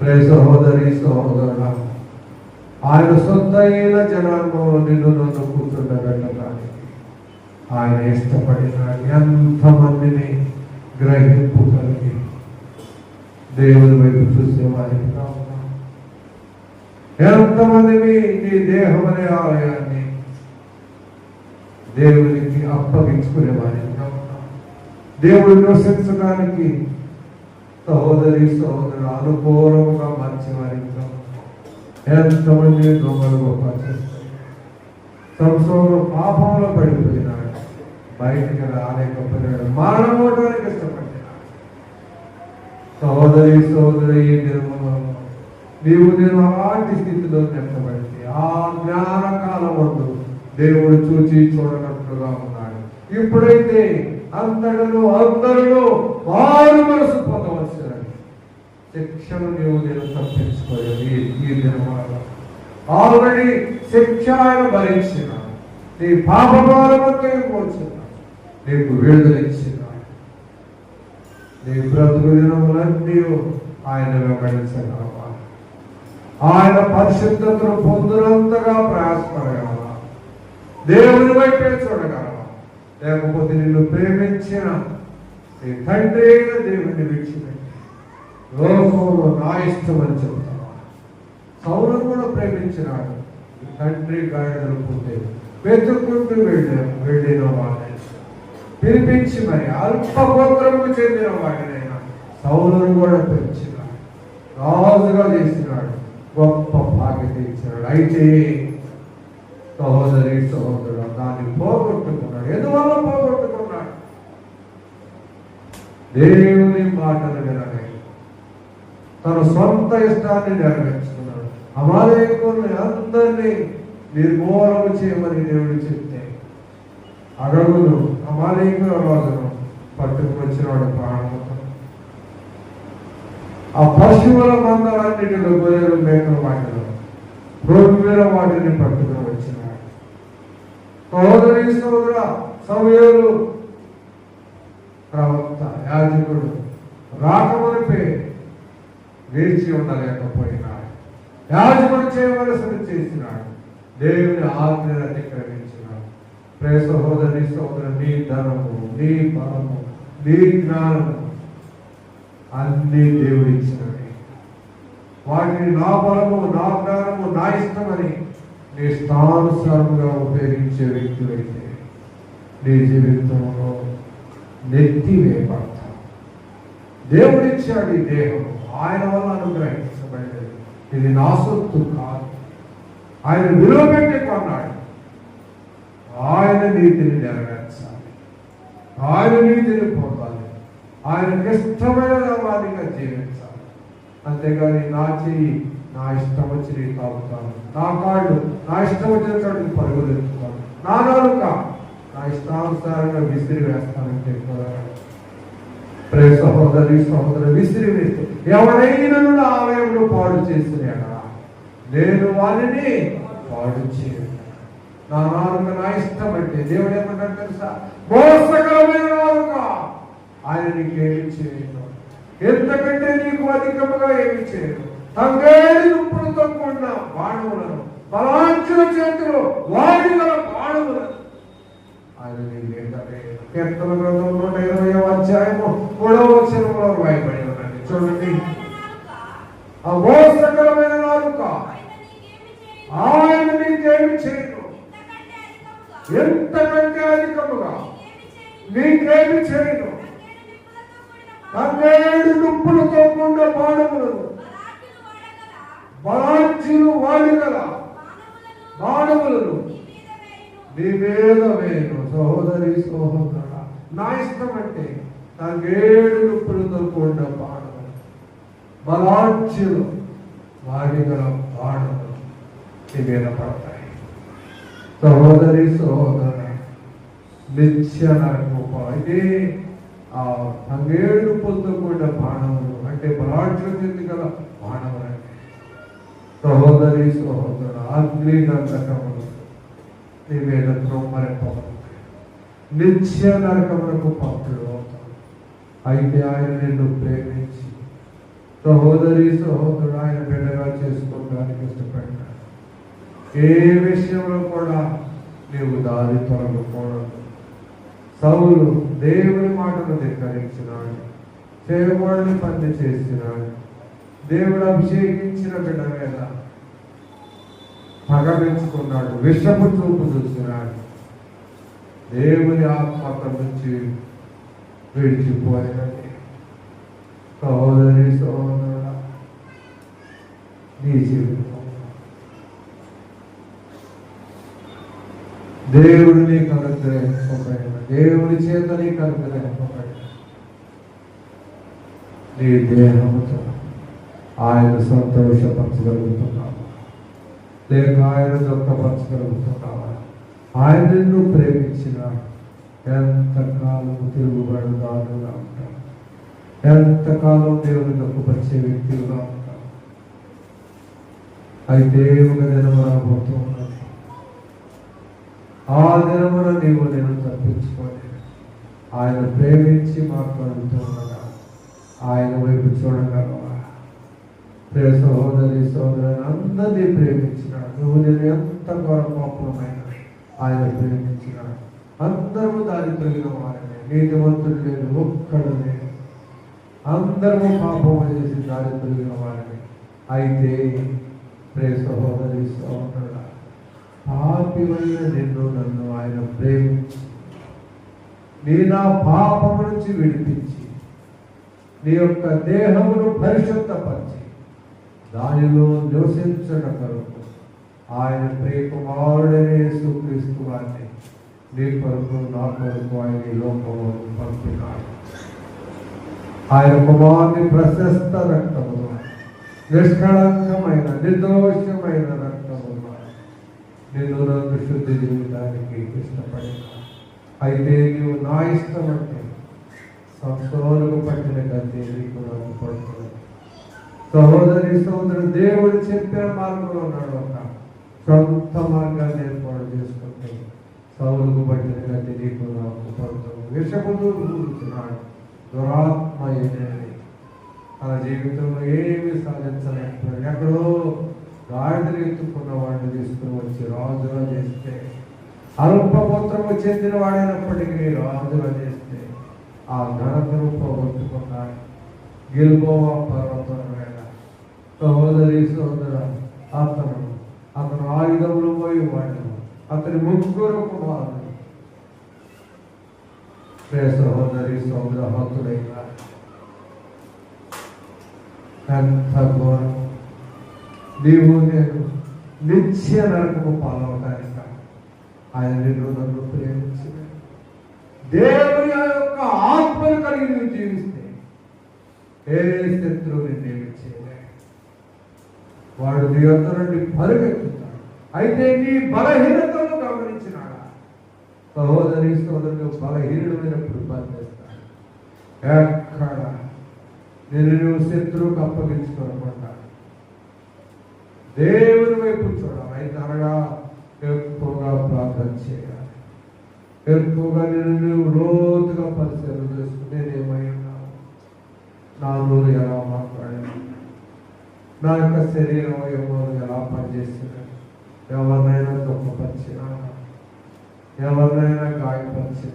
ప్రే సహోదరి సహోదరుల ఆయన సొంత అయిన జనాంగంలో నిన్ను నన్ను కూర్చుండబెట్టడానికి ఆయన ఇష్టపడిన ఎంతమందిని గ్రహింపు కలిగి దేవుని వైపు చూసే వారిగా ఉన్నాం ఎంతమంది నీ దేహం అనే ఆలయాన్ని దేవునికి అప్పగించుకునే వారిగా ఉన్నాం దేవుడు నివసించడానికి సహోదరి సహోదరు అనుకూలంగా మార్చే ఎంతమంది దొంగలు గొప్ప చేస్తారు సంవత్సరంలో పాపంలో పడిపోయినాడు బయటికి రాలేకపోయినాడు మరణం మారబోవడానికి ఇష్టపడ్డాడు సహోదరి సహోదరి ఈ నీవు నేను అలాంటి స్థితిలో నెట్టబడితే ఆ జ్ఞాన కాలం వద్దు. దేవుడు చూచి చూడనట్లుగా ఉన్నాడు. ఇప్పుడైతే అందరిలో అందరిలో వారు మనసు పొంద శిక్షను నీవు నేను తప్పించుకోలేదు ఈ ఈ ఆల్రెడీ శిక్ష ఆయన భరించిన. నీ పాప భారమంతా పోచున్నాడు నీకు విడుదల నీ బ్రతుకు దినములన్నీ ఆయన వెంబడించగలవా ఆయన పరిశుద్ధతను పొందినంతగా ప్రయాసపడగలవా? దేవుని వైపే చూడగలవా? లేకపోతే నిన్ను ప్రేమించిన నీ తండ్రి అయిన దేవుని విడిచిపెట్టి. లోకంలో నా ఇష్టం అని చెప్తావా సౌలను కూడా ప్రేమించినాడు. తండ్రి గాయలు పుట్టే వెతుక్కుంటూ వెళ్ళాను వెళ్ళిన వాడిని. పిలిపించి మరి అల్ప గోత్రముకు చెందిన వాడినైనా సౌలను కూడా పెంచినాడు. రాజుగా చేసినాడు. గొప్ప బాధ్యత ఇచ్చినాడు అయితే సహోదరి సహోదరుడు దాన్ని పోగొట్టుకున్నాడు. ఎందువల్ల పోగొట్టుకున్నాడు? దేవుని మాటలు వినలేదు. తన సొంత ఇష్టాన్ని నెరవేర్చుకున్నాడు. అమాలయకుల్ని అందరినీ నిర్మూలన చేయమని దేవుడు చెప్తే అడవులు అమాలయకుల రోజును పట్టుకువచ్చినాడు ప్రాణముతో ఆ పశువుల మందలన్నిటిలో గొర్రెలు మేకల వాటిలో రొమ్మెల వాటిని పట్టుకుని వచ్చినాడు సోదరి సోదర సమయాలు ప్రవక్త యాజకుడు రాకమునిపే వేచి ఉండలేకపోయినాడు. యాజకుడు చేయవలసిన చేసినాడు. దేవుని ఆజ్ఞను అతిక్రమించినాడు. ప్రే సహోదరి సహోదరు నీ ధనము నీ బలము నీ జ్ఞానము అన్ని దేవుడు ఇచ్చినవి. వాటిని నా బలము నా జ్ఞానము నా ఇష్టమని నీ స్థానుసారంగా ఉపయోగించే వ్యక్తులైతే నీ జీవితంలో నెత్తి నెత్తివేయబడతావు దేవుడిచ్చాడు ఈ దేహము. ఆయన వల్ల అనుగ్రహించబడేది ఇది నా సొత్తు కాదు. ఆయన విలువ పెట్టి కొన్నాడు. ఆయన నీతిని నెరవేర్చాలి. ఆయన నీతిని పొందాలి. ఆయనకి ఇష్టమైన వారిగా జీవించాలి. అంతేగాని నా చెయ్యి నా ఇష్టం వచ్చి నీ తాగుతాను. నా కాళ్ళు నా ఇష్టం వచ్చిన కాళ్ళు పరుగులు ఎత్తుతాను నా నాలుక నా ఇష్టానుసారంగా విసిరి వేస్తానంటే ప్రే సహోదరి సహోదరు విసిరి వేస్తే నా ఆలయంలో పాడు చేసినాడా? నేను వారిని పాడు చేయను. నా నాలుక నా ఇష్టం అంటే దేవుడు ఏమంటాడు తెలుసా? మోసకరమైన నాలుక ఆయన నీకేమి చేయను. ఎంతకంటే నీకు అధికముగా ఏమి చేయను? తంగేడి దుప్పులతో కూడిన బాణములను బలాంచుల చేతిలో వాడి గల బాణములను ఆయన నీకేంటే కీర్తన గ్రంథం నూట ఇరవై అధ్యాయము మూడవ వచనంలో రాయబడి ఉన్నది చూడండి ఆ నాలుక ఆయన నీకేమి చేయను ఎంతకంటే అధికముగా నీకేమి చేయను పన్నేడు దుప్పులతో కూడిన బాణములు బలాంచులు వాడిగల బాణములను నీ మీద వేను సహోదరి సహోదర నా ఇష్టం అంటే నాకేడు నొప్పులతో కూడిన బాణములు బలాంచులు వాడిగల బాణములు నీ మీద పడతాయి సహోదరి సహోదర నిత్య నరకూప ఇదే ఆ తంగేడు పొందు కూడిన బాణములు అంటే బలాఢ్యం ఎందుకు గల బాణములు అంటే సహోదరి సహోదర అగ్ని గంధకములు నీ మీద త్రొమ్మరెప్పబడతాయి నిత్య నరకమునకు పాత్రుడు అవుతాడు అయితే ఆయన నిన్ను ప్రేమించి సహోదరి సహోదరుడు ఆయన బిడ్డగా చేసుకోవడానికి ఇష్టపడ్డాడు. ఏ విషయంలో కూడా నీవు దారి తొలగకూడదు సౌలు దేవుని మాటను ధిక్కరించినాడు. చేయబడిన పని చేసినాడు దేవుడు అభిషేకించిన బిడ్డ మీద పగమించుకున్నాడు విషపు చూపు చూసినాడు దేవుని ఆత్మ అక్కడి నుంచి విడిచిపోయినది సహోదరి సహోదరుడ నీ జీవితం. దేవుడు నీకు అనుగ్రహింపబడిన దేవుడి చేత నీకు అనుగ్రహింపబడిన నీ దేహంతో ఆయన సంతోషపరచగలుగుతున్నావు లేక ఆయన దుఃఖపరచగలుగుతున్నావా ఆయన నిన్ను ప్రేమించిన ఎంతకాలం తిరుగుబడుదారుగా ఉంటాం ఎంతకాలం దేవుని దుఃఖపరిచే వ్యక్తులుగా ఉంటాం అయితే ఒక దినం రాబోతూ ఉన్నది ఆ దినమున నీవు నేను తప్పించుకొని ఆయన ప్రేమించి మాట్లాడుతూ ఉండగా ఆయన వైపు చూడగలవా? ప్రే సహోదరి సోదరుని అందరినీ ప్రేమించిన నువ్వు నేను ఎంత గౌరవమైన ఆయన ప్రేమించినాడు అందరూ దారి తొలిగిన వారిని నీతివంతుడు లేదు ఒక్కడు లేదు అందరూ పాపం చేసి దారి తొలిగిన వారిని. అయితే ప్రే సహోదరి సహోదరుడ పాపివైన నిన్ను నన్ను ఆయన ప్రేమించి నీ నా పాపం నుంచి విడిపించి నీ యొక్క దేహమును పరిశుద్ధపరిచి దానిలో నివసించడం కొరకు ఆయన ప్రియకుమారుడనే యేసుక్రీస్తు వారిని నీ కొరకు నా కొరకు ఆయన ఈ లోకంలో పంపినాడు ఆయన కుమారుని ప్రశస్త రక్తము నిష్కళంకమైన నిర్దోషమైన రక్తము నిన్ను నన్ను శుద్ధి జీవితానికి ఇష్టపడి అయితే నీవు నా ఇష్టం అంటే సంస్థలకు పట్టిన గద్దె నీకు నాకు పడుతుంది సహోదరి సహోదరుడు దేవుడు చెప్పే మార్గంలో ఉన్నాడు ఒక సొంత మార్గాన్ని ఏర్పాటు చేసుకుంటే సౌలుకు పట్టినగా తెలియకుండా నీకు నాకు పడుతుంది దురాత్మ ఏనేది తన జీవితంలో ఏమి సాధించలేకపోయాడు. ఎక్కడో గాడిదలు ఎత్తుకున్న వాడిని తీసుకుని వచ్చి రాజుగా చేస్తే అల్పపుత్రము చెందిన వాడైనప్పటికీ రాజుగా చేస్తే ఆ ఘనతను పోగొట్టుకున్నాడు. గిల్బోవా పర్వతం వేళ సహోదరి సహోదర సహోదరి సహోదర హతుడైనా ఎంత నీవు నేను నిత్య నరకము పాలవటానిక ఆయన నిన్ను నన్ను ప్రేమించిన. దేవుని యొక్క ఆత్మను కలిగి నువ్వు జీవిస్తే ఏ శత్రువు నిన్నేమి చేయలే వాడు నీ యొక్క నుండి పరిగెత్తుతాడు. అయితే నీ బలహీనత సహోదరి సోదరుడు బలహీనుడైనప్పుడు బంధిస్తాడు ఎక్కడ? నేను నువ్వు శత్రువుకు అప్పగించుకోకుండా దేవుని వైపు చూడాలి. అయితే అనగా ఎక్కువగా ప్రార్థన చేయాలి. ఎక్కువగా నేను నువ్వు లోతుగా పరిశీలన చేసుకుని నేనేమై ఉన్నాను? నా నోరు ఎలా మాట్లాడాను నా యొక్క శరీరం ఏమో ఎలా పనిచేస్తున్నాను ఎవరినైనా దుఃఖపరిచినా ఎవరినైనా గాయపరిచిన